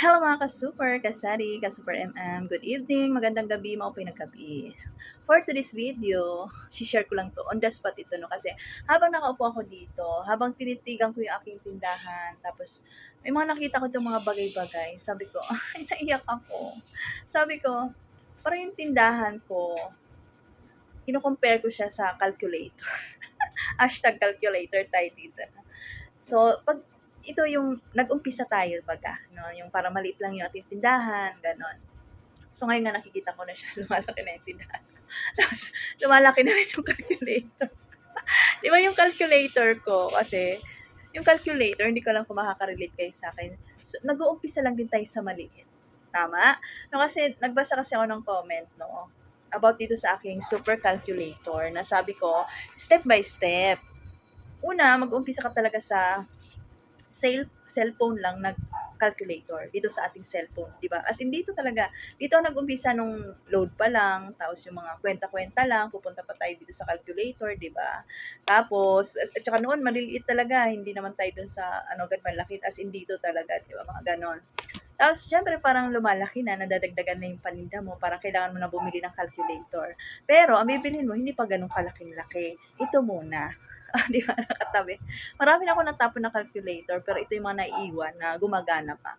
Hello mga ka-super, kasari, ka-super MM. Good evening, magandang gabi, mga pinaggabi. For today's video, share ko lang to. On the spot ito, no? Kasi habang nakaupo ako dito, habang tinitigan ko yung aking tindahan, tapos may mga nakita ko itong mga bagay-bagay, sabi ko, ay, naiyak ako. Sabi ko, parang yung tindahan ko, kino-compare ko siya sa calculator. Hashtag calculator tayo dito. So, pag ito yung nag-umpisa tayo baga, no? Yung para maliit lang yung ating tindahan, ganon. So ngayon nga nakikita ko na siya, lumalaki na yung tindahan. Tapos lumalaki na rin yung calculator. Di ba yung calculator ko, kasi yung calculator, hindi ko lang kung makaka-relate kayo sa akin. So, nag-uumpisa lang din tayo sa maliit. Tama? No, kasi nagbasa kasi ako ng comment, no? About dito sa aking super calculator na sabi ko, step by step. Una, mag-umpisa ka talaga sa cell, cellphone lang nag calculator dito sa ating cellphone, 'di ba? As in dito talaga, dito nag-umpisa nung load pa lang, tapos yung mga kwenta-kwenta lang, pupunta pa tayo dito sa calculator, 'di ba? Tapos at, saka noon maliliit talaga, hindi naman tayo dun sa ano gan malaki as in dito talaga, 'di ba? Mga ganon. Tapos, syempre, parang lumalaki na, nadadagdagan na yung paninda mo, parang kailangan mo na bumili ng calculator. Pero, ang bibilhin mo, hindi pa ganun kalaking-laki. Ito muna. Di ba, nakatabi. Marami na ako natapon na calculator, pero ito yung mga naiiwan na gumagana pa.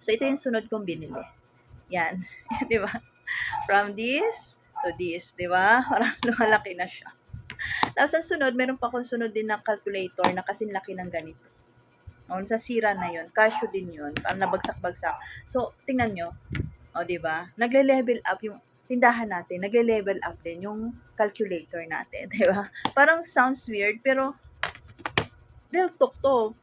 So, ito yung sunod kong binili. Yan. di ba? From this to this, di ba? Parang lumalaki na siya. Tapos, ang sunod, meron pa akong sunod din na calculator na kasing laki ng ganito. Noon sa sira na yon casio din yun, parang nabagsak-bagsak. So, tingnan nyo, o, di ba? Nagle-level up yung tindahan natin, nagle-level up din yung calculator natin, di ba? Parang sounds weird, pero real talk to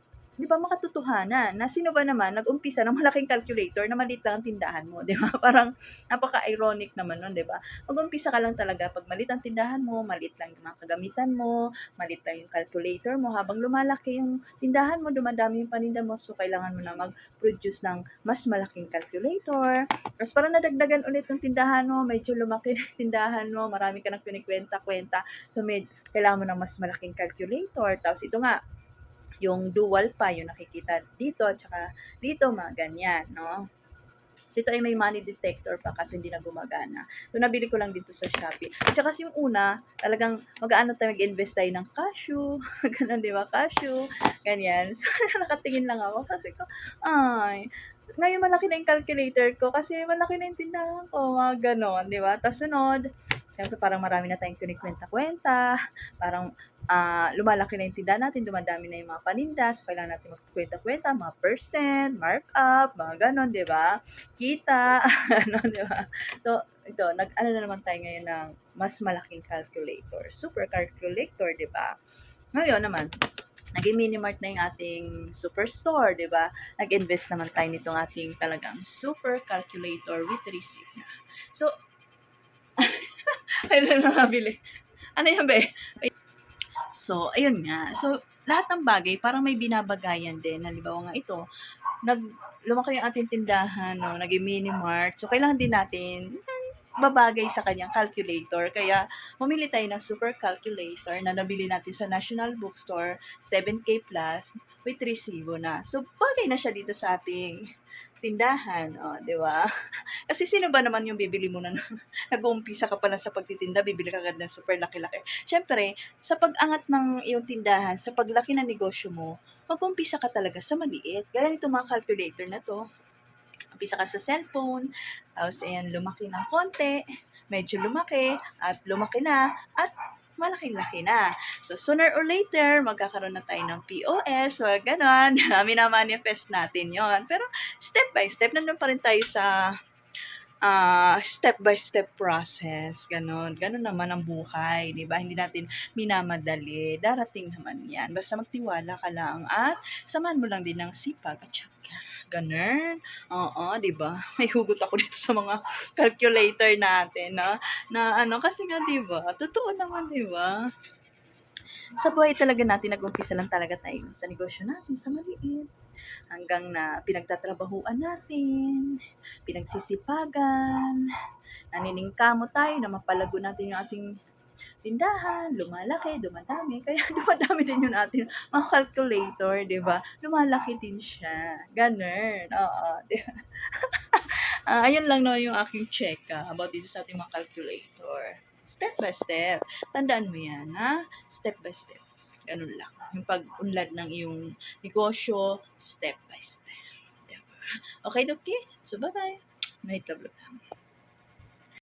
di ba makatotohanan na sino ba naman nag-umpisa ng malaking calculator na maliit lang ang tindahan mo, di ba? Parang napaka-ironic naman nun, di ba? Mag-umpisa ka lang talaga pag maliit ang tindahan mo, maliit lang yung mga kagamitan mo, maliit lang yung calculator mo, habang lumalaki yung tindahan mo, dumadami yung paninda mo, so kailangan mo na mag-produce ng mas malaking calculator. Tapos parang nadagdagan ulit yung tindahan mo, medyo lumaki yung tindahan mo, marami ka nang pinikwenta-kwenta, so med, kailangan mo ng mas malaking calculator. Tapos ito nga, yung dual pa, yung nakikita dito, at saka dito, mga ganyan, no? So, ito ay may money detector pa kasi hindi na gumagana. So, nabili ko lang dito sa Shopee. At saka yung una, talagang mag-ano tayo, mag-invest tayo ng cashew. Ganun, di ba? Cashew. Ganyan. So, nakatingin lang ako kasi ko, ay, ngayon malaki na yung calculator ko kasi malaki na yung tindahan ko, mga ganon, di ba? Tapos sunod, syempre parang marami na tayong kunikwenta-kwenta, parang uh, lumalaki na yung tinda natin, dumadami na yung mga paninda, so kailangan natin magkwenta-kwenta, mga percent, markup, mga ganon, di ba? Kita, ano, di ba? So, ito, nag-ano na naman tayo ngayon ng mas malaking calculator, super calculator, di ba? Ngayon naman, naging mini-mart na yung ating superstore, di ba? Nag-invest naman tayo nitong ating talagang super calculator with receipt na. So, ayun na nabili. Ano yan, be? So, ayun nga. So, lahat ng bagay, parang may binabagayan din. Halimbawa nga ito, nag, lumaki yung ating tindahan, no, naging mini-mart. So, kailangan din natin babagay sa kanyang calculator. Kaya, mamili tayo ng super calculator na nabili natin sa National Bookstore, 7K plus, with resibo na. So, bagay na siya dito sa ating tindahan, oh, di ba? Kasi sino ba naman yung bibili mo na nag-uumpisa ka pa lang sa pagtitinda, bibili ka agad ng super laki-laki. Siyempre, sa pag-angat ng iyong tindahan, sa paglaki ng negosyo mo, mag-umpisa ka talaga sa maliit. Gaya nito mga calculator na to. Umpisa ka sa cellphone, tapos ayan, lumaki ng konti, medyo lumaki, at lumaki na, at malaking-laki na. So, sooner or later, magkakaroon na tayo ng POS, wag ganon. Minamanifest natin yon Pero, step by step, nandun pa rin tayo sa uh, step by step process. Ganon. Ganon naman ang buhay. Di ba? Hindi natin minamadali. Darating naman yan. Basta magtiwala ka lang at samahan mo lang din ng sipag at syaga. Ganun. Oo, di ba? May hugot ako dito sa mga calculator natin, na, na ano, kasi nga, di ba? Totoo naman, di ba? Sa buhay talaga natin, nag-umpisa lang talaga tayo sa negosyo natin, sa maliit. Hanggang na pinagtatrabahuan natin, pinagsisipagan, naniningkamo tayo na mapalago natin yung ating tindahan, lumalaki, dumadami. Kaya dumadami din yung ating mga calculator, 'di ba? Lumalaki din siya. Gano'n, oo, 'di ba? Ah, ayun lang naman yung aking cheka about dito sa ating mga calculator. Step by step. Tandaan mo yan, ha? Step by step. Ganun lang. Yung pag-unlad ng iyong negosyo, step by step. Diba? Okay, Doki? So, bye-bye. Night love lang.